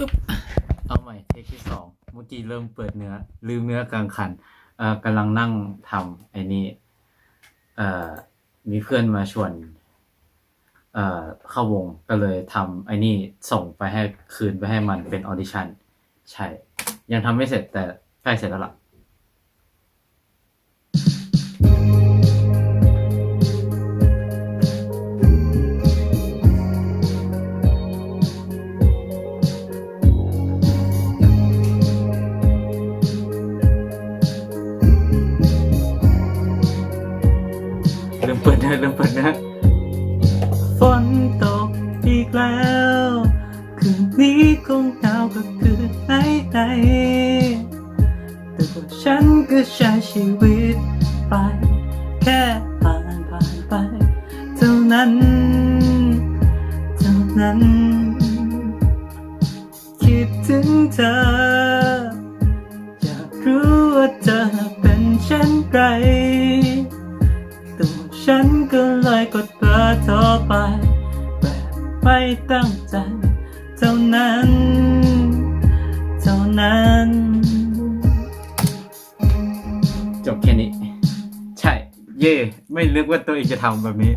อึ๊บเอาใหม่เทคที่สองเมื่อกี้เริ่มเปิดเนื้อ ลืมเนื้อกลางคันเอ่อกำลังนั่งทำไอ้นี่เอ่อมีเพื่อนมาชวนเอ่อเข้าวงก็เลยทำไอ้นี่ส่งไปให้คืนไปให้มันเป็นออดิชั่นใช่ ยังทำไม่เสร็จแต่ใกล้เสร็จแล้วล่ะ เปิดนื้อเริ่มเปิดนื้อฝนตกอีกแล้วคืนนี้คงหนาวก็คือไหนไหนแต่ว่าฉันก็ใช้ชีวิตไป แค่ผ่านผ่านไป เท่านั้น เท่านั้น คิดถึงเธอ อยากรู้ว่าเธอเป็นเช่นไร ฉันก็เลยกดเบอร์โทรไป แบบไม่ตั้งใจ เท่านั้น เท่านั้น จบแค่นี้ ใช่ เย่ไม่นึกว่าตัวเองจะทำแบบนี้